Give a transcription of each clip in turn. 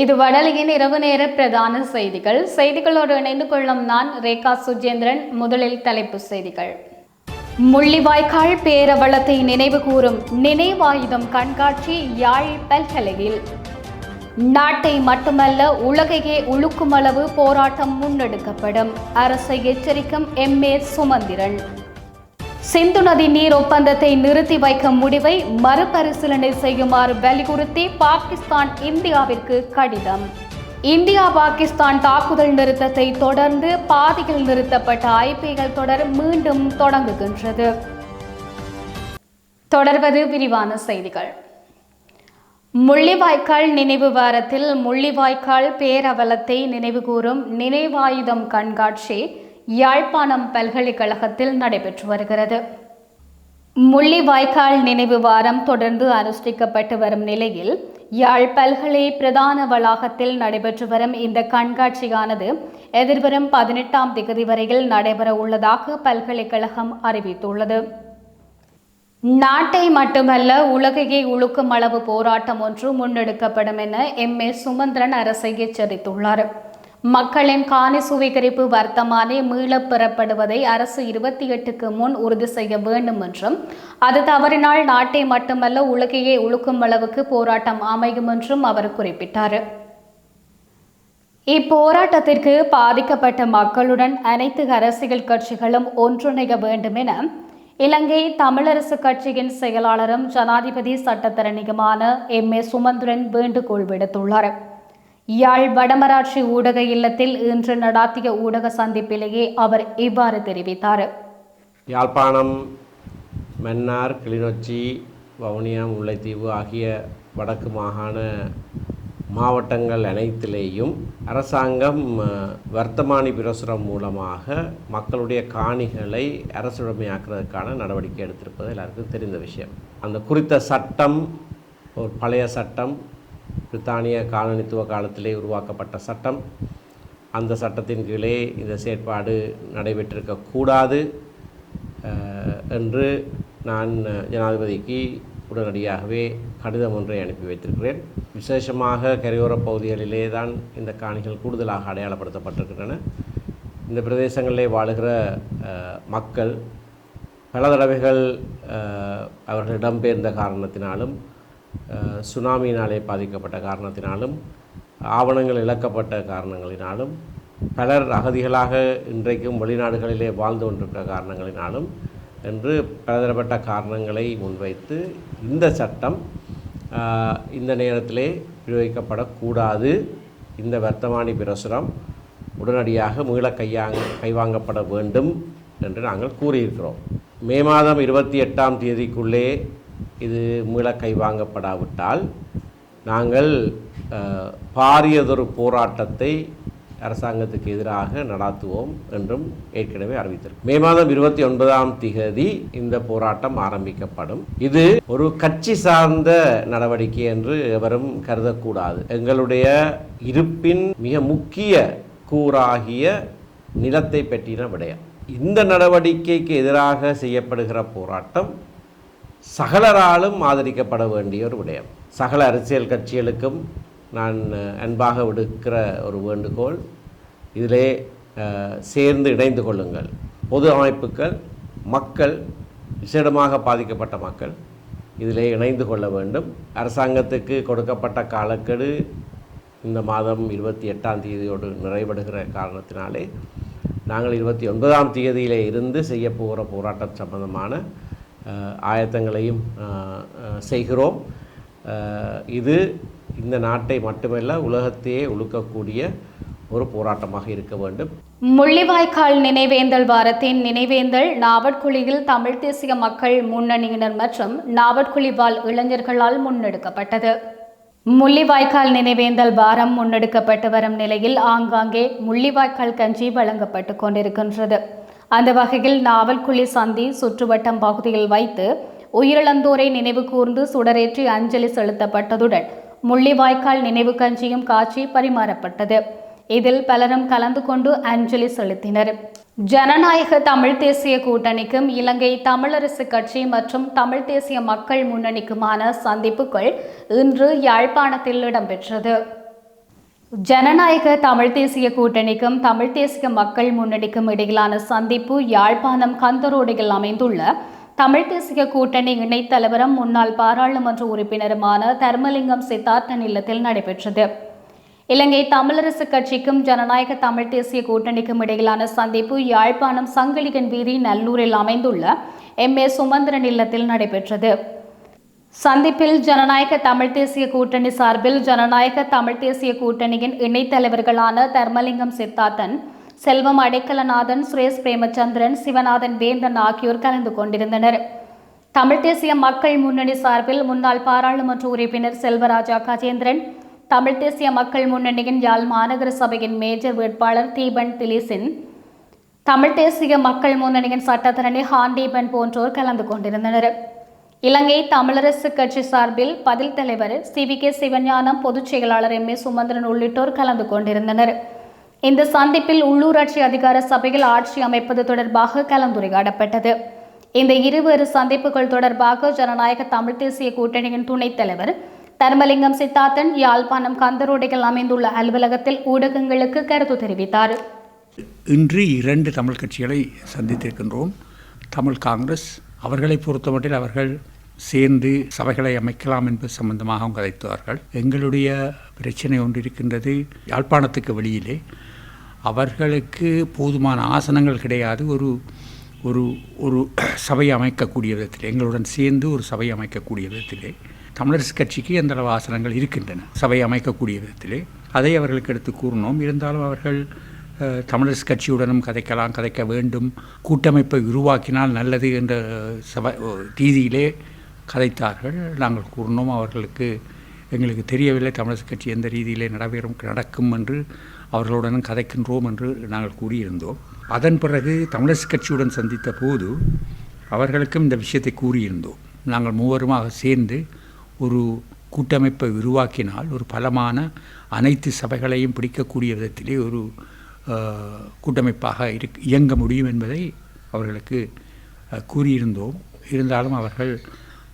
இது வடலியின் இரவு நேர பிரதான செய்திகள். செய்திகளோடு இணைந்து கொள்ளும் நான் ரேகா சுஜேந்திரன். முதலில் தலைப்பு செய்திகள். முள்ளிவாய்க்கால் பேரவளத்தை நினைவு கூறும் நினைவாயுதம் கண்காட்சி யாழ் பல்கலையில் நாட்டை மட்டுமல்ல உலகையே உழுக்குமளவு போராட்டம் முன்னெடுக்கப்படும். அரசை எச்சரிக்கும் எம் ஏ சுமந்திரன். சிந்து நதி நீர் ஒப்பந்தத்தை நிறுத்தி வைக்கும் முடிவை மறுபரிசீலனை செய்யுமாறு வலியுறுத்தி பாகிஸ்தான் இந்தியாவிற்கு கடிதம். இந்தியா பாகிஸ்தான் தாக்குதல் நிறுத்தத்தை தொடர்ந்து பாதியில் நிறுத்தப்பட்ட ஐபிஎல் தொடர் மீண்டும் தொடங்குகின்றது. தொடர்வது விரிவான செய்திகள். முள்ளிவாய்க்கால் நினைவு வாரத்தில் முள்ளிவாய்க்கால் பேரவலத்தை நினைவுகூரும் நினைவாயுதம் கண்காட்சி யாழ்ப்பாணம் பல்கலைக்கழகத்தில் நடைபெற்று வருகிறது. முள்ளிவாய்க்கால் நினைவு வாரம் தொடர்ந்து அனுஷ்டிக்கப்பட்டு வரும் நிலையில் யாழ் பல்கலை பிரதான வளாகத்தில் நடைபெற்று வரும் இந்த கண்காட்சியானது எதிர்வரும் பதினெட்டாம் திகதி வரையில் நடைபெற உள்ளதாக பல்கலைக்கழகம் அறிவித்துள்ளது. நாட்டை மட்டுமல்ல உலகையே உழுக்கும் அளவு போராட்டம் ஒன்று முன்னெடுக்கப்படும் என எம். ஏ. சுமந்திரன் அரசை எச்சரித்துள்ளார். மக்களின் காணி சுவீகரிப்பு வர்த்தமானே மீளப் பெறப்படுவதை அரசு இருபத்தி எட்டுக்கு முன் உறுதி செய்ய வேண்டும் என்றும் அது தவறினால் நாட்டை மட்டுமல்ல உலகையே உழுக்கும் அளவுக்கு போராட்டம் அமையும் என்றும் அவர் குறிப்பிட்டார். இப்போராட்டத்திற்கு பாதிக்கப்பட்ட மக்களுடன் அனைத்து அரசியல் கட்சிகளும் ஒன்றிணைய வேண்டும் என இலங்கை தமிழரசு கட்சியின் செயலாளரும் ஜனாதிபதி சட்டத்தரணியுமான எம் ஏ சுமந்திரன் வேண்டுகோள் விடுத்துள்ளார். யாழ் வடமராட்சி ஊடக இல்லத்தில் இன்று நடாத்திய ஊடக சந்திப்பிலேயே அவர் இவ்வாறு தெரிவித்தார். யாழ்ப்பாணம் மன்னார் கிளிநொச்சி வவுனியா முல்லைத்தீவு ஆகிய வடக்கு மாகாண மாவட்டங்கள் அனைத்திலேயும் அரசாங்கம் வர்த்தமானி பிரசுரம் மூலமாக மக்களுடைய காணிகளை அரசுடைமையாக்குறதுக்கான நடவடிக்கை எடுத்திருப்பது எல்லாருக்கும் தெரிந்த விஷயம். அந்த குறித்த சட்டம் ஒரு பழைய சட்டம் பிரித்தானிய காலனித்துவ காலத்திலே உருவாக்கப்பட்ட சட்டம். அந்த சட்டத்தின் கீழே இந்த செயற்பாடு நடைபெற்றிருக்கக்கூடாது என்று நான் ஜனாதிபதிக்கு உடனடியாகவே கடிதம் ஒன்றை அனுப்பி வைத்திருக்கிறேன். விசேஷமாக கரையோரப் பகுதிகளிலே தான் இந்த காணிகள் கூடுதலாக அடையாளப்படுத்தப்பட்டிருக்கின்றன. இந்த பிரதேசங்களிலே வாழுகிற மக்கள் பல தடவைகள் அவர்கள் இடம்பெயர்ந்த காரணத்தினாலும் சுனாமியினாலே பாதிக்கப்பட்ட காரணத்தினாலும் ஆவணங்கள் இழக்கப்பட்ட காரணங்களினாலும் பலர் அகதிகளாக இன்றைக்கும் வெளிநாடுகளிலே வாழ்ந்து கொண்டிருக்கிற காரணங்களினாலும் என்று பலதரப்பட்ட காரணங்களை முன்வைத்து இந்த சட்டம் இந்த நேரத்திலே பிரயோகிக்கப்படக்கூடாது இந்த வர்த்தமானி பிரசுரம் உடனடியாக மீள கையாங்க கைவாங்கப்பட வேண்டும் என்று நாங்கள் கூறியிருக்கிறோம். மே மாதம் இருபத்தி எட்டாம் தேதிக்குள்ளே இது மீள கைவாங்கப்படாவிட்டால் நாங்கள் பாரியதொரு போராட்டத்தை அரசாங்கத்துக்கு எதிராக நடாத்துவோம் என்றும் ஏற்கனவே அறிவித்திருக்கும் மே மாதம் இருபத்தி ஒன்பதாம் திகதி இந்த போராட்டம் ஆரம்பிக்கப்படும். இது ஒரு கட்சி சார்ந்த நடவடிக்கை என்று எவரும் கருதக்கூடாது. எங்களுடைய இருப்பின் மிக முக்கிய கூறாகிய நிலத்தை பற்றின விடயம். இந்த நடவடிக்கைக்கு எதிராக செய்யப்படுகிற போராட்டம் சகலராலும் ஆதரிக்கப்பட வேண்டிய ஒரு விடயம். சகல அரசியல் கட்சிகளுக்கும் நான் அன்பாக விடுக்கிற ஒரு வேண்டுகோள். இதிலே சேர்ந்து இணைந்து கொள்ளுங்கள். பொது அமைப்புகள் மக்கள் விசேடமாக பாதிக்கப்பட்ட மக்கள் இதிலே இணைந்து கொள்ள வேண்டும். அரசாங்கத்துக்கு கொடுக்கப்பட்ட காலக்கெடு இந்த மாதம் இருபத்தி எட்டாம் தேதியோடு நிறைவடுகிற காரணத்தினாலே நாங்கள் இருபத்தி ஒன்பதாம் தேதியிலே இருந்து செய்ய போகிற போராட்டம் சம்பந்தமான ஆயத்தங்களையும் செய்கிறோம். இது இந்த நாட்டை மட்டுமல்ல உலகத்தையே உழுக்கக்கூடிய ஒரு போராட்டமாக இருக்க வேண்டும். முள்ளிவாய்க்கால் நினைவேந்தல் வாரத்தின் நினைவேந்தல் நாவட்குழியில் தமிழ் தேசிய மக்கள் முன்னணியினர் மற்றும் நாவட்குழி வாழ் இளைஞர்களால் முன்னெடுக்கப்பட்டது. முள்ளிவாய்க்கால் நினைவேந்தல் வாரம் முன்னெடுக்கப்பட்டு வரும் நிலையில் ஆங்காங்கே முள்ளிவாய்க்கால் கஞ்சி வழங்கப்பட்டு கொண்டிருக்கின்றது. அந்த வகையில் நாவல்குழி சந்தி சுற்றுவட்டம் பகுதியில் வைத்து உயிரிழந்தோரை நினைவு கூர்ந்து சுடரேற்றி அஞ்சலி செலுத்தப்பட்டதுடன் முள்ளிவாய்க்கால் நினைவு கஞ்சியும் காட்சி பரிமாறப்பட்டது. இதில் பலரும் கலந்து கொண்டு அஞ்சலி செலுத்தினர். ஜனநாயக தமிழ் தேசிய கூட்டணிக்கும் இலங்கை தமிழரசு கட்சி மற்றும் தமிழ் தேசிய மக்கள் முன்னணிக்குமான சந்திப்புகள் இன்று யாழ்ப்பாணத்தில் இடம்பெற்றது. ஜனநாயக தமிழ் தேசிய கூட்டணிக்கும் தமிழ் தேசிய மக்கள் முன்னணிக்கும் இடையிலான சந்திப்பு யாழ்ப்பாணம் கந்தரோடையில் அமைந்துள்ள தமிழ் தேசிய கூட்டணி இணைத் தலைவரும் முன்னாள் பாராளுமன்ற உறுப்பினருமான தர்மலிங்கம் சித்தார்த்தன் இல்லத்தில் நடைபெற்றது. இலங்கை தமிழரசு கட்சிக்கும் ஜனநாயக தமிழ் தேசிய கூட்டணிக்கும் இடையிலான சந்திப்பு யாழ்ப்பாணம் சங்கிலிகன் வீதி நல்லூரில் அமைந்துள்ள எம் ஏ சுமந்திரன் இல்லத்தில் நடைபெற்றது. சந்திப்பில் ஜனநாயக தமிழ் தேசிய கூட்டணி சார்பில் ஜனநாயக தமிழ் தேசிய கூட்டணியின் இணைத் தலைவர்களான தர்மலிங்கம் சித்தார்த்தன் செல்வம் அடைக்கலநாதன் சுரேஷ் பிரேமச்சந்திரன் சிவநாதன் வேந்தன் ஆகியோர் கலந்து கொண்டிருந்தனர். தமிழ் தேசிய மக்கள் முன்னணி சார்பில் முன்னாள் பாராளுமன்ற உறுப்பினர் செல்வராஜா கஜேந்திரன் தமிழ் தேசிய மக்கள் முன்னணியின் யாழ் மாநகர சபையின் மேஜர் வேட்பாளர் தீபன் திலிசின் தமிழ் தேசிய மக்கள் முன்னணியின் சட்டத்தரணி ஹாண்டீபன் போன்றோர் கலந்து கொண்டிருந்தனர். இலங்கை தமிழரசு கட்சி சார்பில் பதில் தலைவர் சி வி கே சிவஞானம் பொதுச் செயலாளர் எம் ஏ சுமந்திரன் உள்ளிட்டோர் கலந்து கொண்டிருந்தனர். இந்த சந்திப்பில் உள்ளூராட்சி அதிகார சபையில் ஆட்சி அமைப்பது தொடர்பாக கலந்துரையாடப்பட்டது. இந்த இருவேறு சந்திப்புகள் தொடர்பாக ஜனநாயக தமிழ் தேசிய கூட்டணியின் துணைத் தலைவர் தர்மலிங்கம் சித்தார்த்தன் யாழ்ப்பாணம் கந்தரோடையில் அமைந்துள்ள அலுவலகத்தில் ஊடகங்களுக்கு கருத்து தெரிவித்தார். இன்று இரண்டு தமிழ் கட்சிகளை சந்தித்திருக்கின்றோம். தமிழ் காங்கிரஸ் அவர்களை பொறுத்தமட்டில் அவர்கள் சேர்ந்து சபைகளை அமைக்கலாம் என்பது சம்பந்தமாக அவங்க அழைத்தார்கள். எங்களுடைய பிரச்சனை ஒன்று இருக்கின்றது யாழ்ப்பாணத்துக்கு வெளியிலே. அவர்களுக்கு போதுமான ஆசனங்கள் கிடையாது. ஒரு ஒரு ஒரு சபை அமைக்கக்கூடிய விதத்தில் எங்களுடன் சேர்ந்து ஒரு சபை அமைக்கக்கூடிய விதத்திலே. தமிழரசு கட்சிக்கு எந்தளவு ஆசனங்கள் இருக்கின்றன சபை அமைக்கக்கூடிய விதத்திலே. அதை அவர்களுக்கு எடுத்து கூறினோம். இருந்தாலும் அவர்கள் தமிழரசு கட்சியுடனும் கதைக்கலாம் கதைக்க வேண்டும். கூட்டமைப்பை உருவாக்கினால் நல்லது என்ற சபை ரீதியிலே கதைத்தார்கள் நாங்கள் கூறினோம் அவர்களுக்கு எங்களுக்கு தெரியவில்லை தமிழரசு கட்சி எந்த ரீதியிலே நடைபெறும் நடக்கும் என்று அவர்களுடனும் கதைக்கின்றோம் என்று நாங்கள் கூறியிருந்தோம். அதன் பிறகு தமிழரசு கட்சியுடன் சந்தித்த போது அவர்களுக்கும் இந்த விஷயத்தை கூறியிருந்தோம். நாங்கள் மூவருமாக சேர்ந்து ஒரு கூட்டமைப்பை உருவாக்கினால் ஒரு பலமான அனைத்து சபைகளையும் பிடிக்கக்கூடிய விதத்திலே ஒரு கூட்டமைப்பாக இருக் இயங்க முடியும் என்பதை அவர்களுக்கு கூறியிருந்தோம். இருந்தாலும் அவர்கள்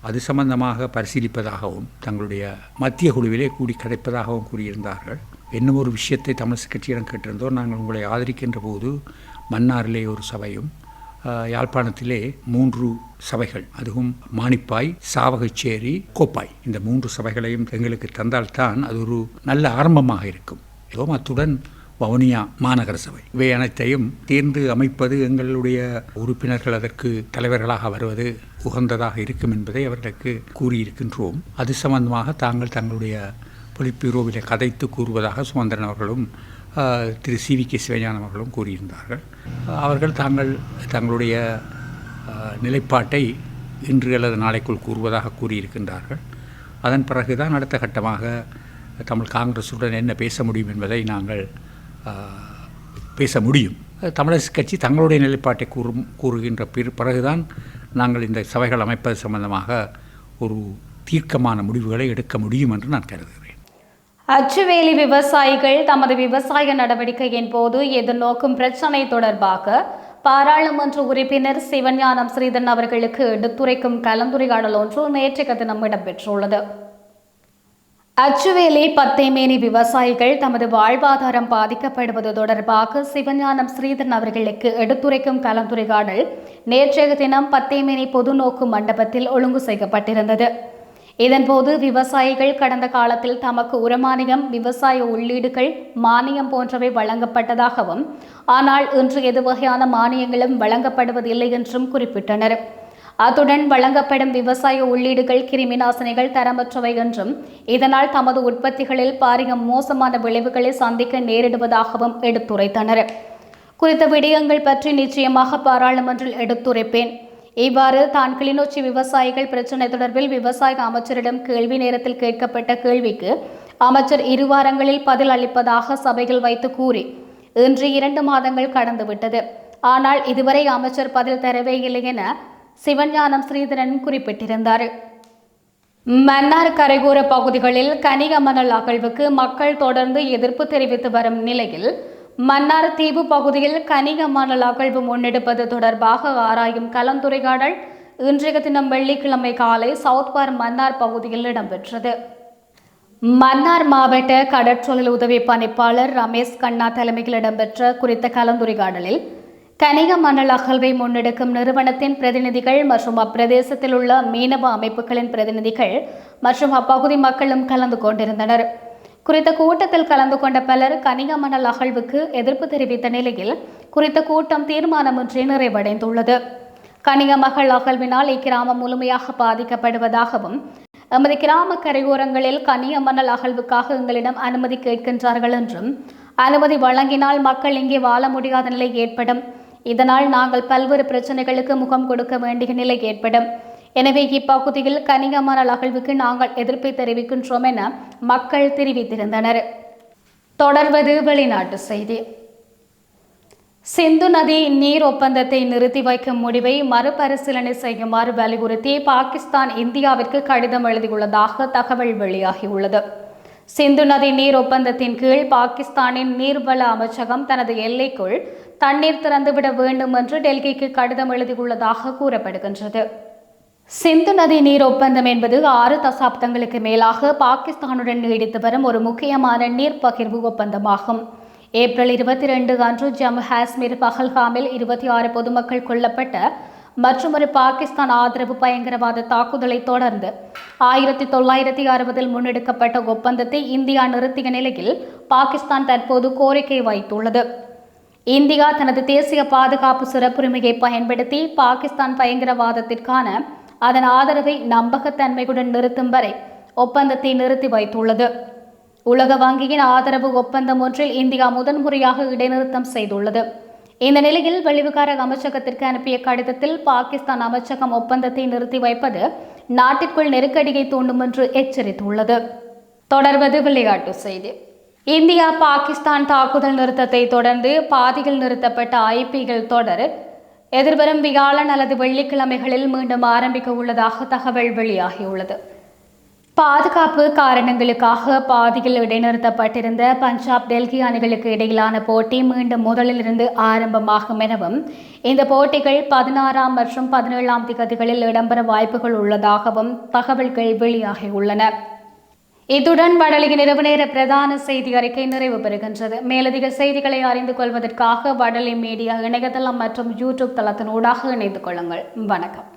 அது சம்பந்தமாக பரிசீலிப்பதாகவும் தங்களுடைய மத்திய குழுவிலே கூடி கதைப்பதாகவும் கூறியிருந்தார்கள். என்ன ஒரு விஷயத்தை தமிழ் கட்சியிடம் கேட்டிருந்தோம். நாங்கள் உங்களை ஆதரிக்கின்ற போது மன்னாரிலே ஒரு சபையும் யாழ்ப்பாணத்திலே மூன்று சபைகள் அதுவும் மானிப்பாய் சாவகச்சேரி கோப்பாய். இந்த மூன்று சபைகளையும் எங்களுக்கு தந்தால்தான் அது ஒரு நல்ல ஆரம்பமாக இருக்கும். ஏதோ அத்துடன் வவுனியா மாநகர சபை. இவை அனைத்தையும் தேர்ந்து அமைப்பது எங்களுடைய உறுப்பினர்கள் அதற்கு தலைவர்களாக வருவது உகந்ததாக இருக்கும் என்பதை அவர்களுக்கு கூறியிருக்கின்றோம். அது சம்பந்தமாக தாங்கள் தங்களுடைய பொலிப்பீரோவிலே கதைத்து கூறுவதாக சுமந்திரன் அவர்களும் Thiru C. V. K. Sivagnanam அவர்களும் கூறியிருந்தார்கள். அவர்கள் தாங்கள் தங்களுடைய நிலைப்பாட்டை இன்று அல்லது நாளைக்குள் கூறுவதாக கூறியிருக்கின்றார்கள். அதன் பிறகுதான் அடுத்த கட்டமாக தமிழ் காங்கிரசுடன் என்ன பேச முடியும் என்பதை நாங்கள் பேச முடியும். தமிழரசு கட்சி தங்களுடைய நிலைப்பாட்டை கூறும் கூறுகின்ற பிற பிறகுதான் நாங்கள் இந்த சபைகள் அமைப்பது சம்பந்தமாக ஒரு தீர்க்கமான முடிவுகளை எடுக்க முடியும் என்று நான் கருதுகிறேன். அச்சுவேலி விவசாயிகள் தமது விவசாய நடவடிக்கையின் போது எதிர்நோக்கும் பிரச்சினை தொடர்பாக பாராளுமன்ற உறுப்பினர் சிவஞானம் ஸ்ரீதன் அவர்களுக்கு எடுத்துரைக்கும் கலந்துரையாடல் ஒன்று நேற்றைய தினம் இடம்பெற்றுள்ளது. அச்சுவேலி பத்தேமேனி விவசாயிகள் தமது வாழ்வாதாரம் பாதிக்கப்படுவது தொடர்பாக சிவஞானம் ஸ்ரீதரன் அவர்களுக்கு எடுத்துரைக்கும் கலந்துரையாடல் நேற்றைய தினம் பத்தேமேனி பொதுநோக்கு மண்டபத்தில் ஒழுங்கு செய்யப்பட்டிருந்தது. இதன்போது விவசாயிகள் கடந்த காலத்தில் தமக்கு உரமானியம் விவசாய உள்ளீடுகள் மானியம் போன்றவை வழங்கப்பட்டதாகவும் ஆனால் இன்று எது வகையான மானியங்களும் வழங்கப்படுவதில்லை என்றும் குறிப்பிட்டனர். அத்துடன் வழங்கப்படும் விவசாய உள்ளீடுகள் கிருமிநாசினிகள் தரமற்றவை என்றும் இதனால் தமது உற்பத்திகளில் பாரிய மோசமான விளைவுகளை சந்திக்க நேரிடுவதாகவும் எடுத்துரைத்தனர். குறித்த விடயங்கள் பற்றி நிச்சயமாக பாராளுமன்றில் எடுத்துரைப்பேன். இவ்வாறு தான் கிளிநொச்சி விவசாயிகள் பிரச்சினை தொடர்பில் விவசாய அமைச்சரிடம் கேள்வி நேரத்தில் கேட்கப்பட்ட கேள்விக்கு அமைச்சர் இரு வாரங்களில் பதில் அளிப்பதாக சபையில் வைத்து கூறி இன்று இரண்டு மாதங்கள் கடந்துவிட்டது. ஆனால் இதுவரை அமைச்சர் பதில் தரவே இல்லை என சிவஞானம் ஸ்ரீதரன் குறிப்பிட்டிருந்தார். மன்னார் கரையோர பகுதிகளில் கனிக மணல் அகழ்வுக்கு மக்கள் தொடர்ந்து எதிர்ப்பு தெரிவித்து வரும் நிலையில் மன்னார் தீவு பகுதியில் கனிக மணல் அகழ்வு முன்னெடுப்பது தொடர்பாக ஆராயும் கலந்துரையாடல் இன்றைய தினம் வெள்ளிக்கிழமை காலை சவுத்பார் மன்னார் பகுதியில் இடம்பெற்றது. மன்னார் மாவட்ட கடற்றொழில் உதவி பணிப்பாளர் ரமேஷ் கண்ணா தலைமையில் இடம்பெற்ற குறித்த கலந்துரையாடலில் கனிக மணல் அகழ்வை முன்னெடுக்கும் நிறுவனத்தின் பிரதிநிதிகள் மற்றும் அப்பிரதேசத்தில் உள்ள மீனவ அமைப்புகளின் பிரதிநிதிகள் மற்றும் அப்பகுதி மக்களும் கலந்து கொண்டிருந்தனர். குறித்த கூட்டத்தில் கலந்து கொண்ட பலர் கனிக மணல் அகழ்வுக்கு எதிர்ப்பு தெரிவித்த நிலையில் குறித்த கூட்டம் தீர்மானமின்றி நிறைவடைந்துள்ளது. கனிக மகள் அகழ்வினால் இக்கிராமம் முழுமையாக பாதிக்கப்படுவதாகவும் எமது கிராம கரையோரங்களில் கனிய மணல் அகழ்வுக்காக எங்களிடம் அனுமதி கேட்கின்றார்கள் என்றும் அனுமதி வழங்கினால் மக்கள் இங்கே வாழ முடியாத நிலை ஏற்படும். இதனால் நாங்கள் பல்வேறு பிரச்சனைகளுக்கு முகம் கொடுக்க வேண்டிய நிலை ஏற்படும். எனவே இப்பகுதியில் கனிக அகழ்வுக்கு நாங்கள் எதிர்ப்பை தெரிவிக்கின்றோம் என மக்கள் தெரிவித்திருந்தனர். தொடர்வது வெளிநாட்டு செய்தி. சிந்து நதி நீர் ஒப்பந்தத்தை நிறுத்தி வைக்கும் முடிவை மறுபரிசீலனை செய்யுமாறு வலியுறுத்தி பாகிஸ்தான் இந்தியாவிற்கு கடிதம் எழுதியுள்ளதாக தகவல் வெளியாகியுள்ளது. சிந்து நதி நீர் ஒப்பந்தத்தின் கீழ் பாகிஸ்தானின் நீர்வள அமைச்சகம் தனது எல்லைக்குள் தண்ணீர் திறந்துவிட வேண்டும் என்று டெல்லிக்கு கடிதம் எழுதியுள்ளதாக கூறப்படுகின்றது. சிந்து நதி நீர் ஒப்பந்தம் என்பது ஆறு தசாப்தங்களுக்கு மேலாக பாகிஸ்தானுடன் நீடித்து வரும் ஒரு முக்கியமான நீர் பகிர்வு ஒப்பந்தமாகும். ஏப்ரல் இருபத்தி ரெண்டு அன்று ஜம்மு காஷ்மீர் பஹல்காமில் இருபத்தி ஆறு பொதுமக்கள் கொல்லப்பட்ட மற்றும் ஒரு பாகிஸ்தான் ஆதரவு பயங்கரவாத தாக்குதலை தொடர்ந்து ஆயிரத்தி தொள்ளாயிரத்தி அறுபதில் முன்னெடுக்கப்பட்ட ஒப்பந்தத்தை இந்தியா நிறுத்திய நிலையில் பாகிஸ்தான் தற்போது கோரிக்கை வைத்துள்ளது. இந்தியா தனது தேசிய பாதுகாப்பு சிறப்புரிமையை பயன்படுத்தி பாகிஸ்தான் பயங்கரவாதத்திற்கான அதன் ஆதரவை நம்பகத்தன்மையுடன் நிறுத்தும் வரை ஒப்பந்தத்தை நிறுத்தி வைத்துள்ளது. உலக வங்கியின் ஆதரவு ஒப்பந்தம் ஒன்றில் இந்தியா முதன்முறையாக இடைநிறுத்தம் செய்துள்ளது. இந்த நிலையில் வெளிவிகார அமைச்சகத்திற்கு அனுப்பிய கடிதத்தில் பாகிஸ்தான் அமைச்சகம் ஒப்பந்தத்தை நிறுத்தி வைப்பது நாட்டிற்குள் நெருக்கடியை தூண்டும் என்று எச்சரித்துள்ளது. தொடர்வது விளையாட்டு செய்தி. இந்தியா பாகிஸ்தான் தாக்குதல் நிறுத்தத்தை தொடர்ந்து பாதியில் நிறுத்தப்பட்ட ஐபிஎல் தொடர் எதிர்வரும் வியாழன் அல்லது வெள்ளிக்கிழமைகளில் மீண்டும் ஆரம்பிக்க உள்ளதாக தகவல் வெளியாகியுள்ளது. பாதுகாப்பு காரணங்களுக்காக பாதியில் இடைநிறுத்தப்பட்டிருந்த பஞ்சாப் டெல்லி அணிகளுக்கு இடையிலான போட்டி மீண்டும் முதலிலிருந்து ஆரம்பமாகும் எனவும் இந்த போட்டிகள் பதினாறாம் மற்றும் பதினேழாம் திகதிகளில் இடம்பெற வாய்ப்புகள் உள்ளதாகவும் தகவல்கள் வெளியாகியுள்ளன. இத்துடன் வடலிக நிறுவ நேர பிரதான செய்தி அறிக்கை நிறைவு பெறுகின்றது. மேலதிக செய்திகளை அறிந்து கொள்வதற்காக வடலி மீடியா இணையதளம் மற்றும் யூடியூப் தளத்தினூடாக இணைந்து கொள்ளுங்கள். வணக்கம்.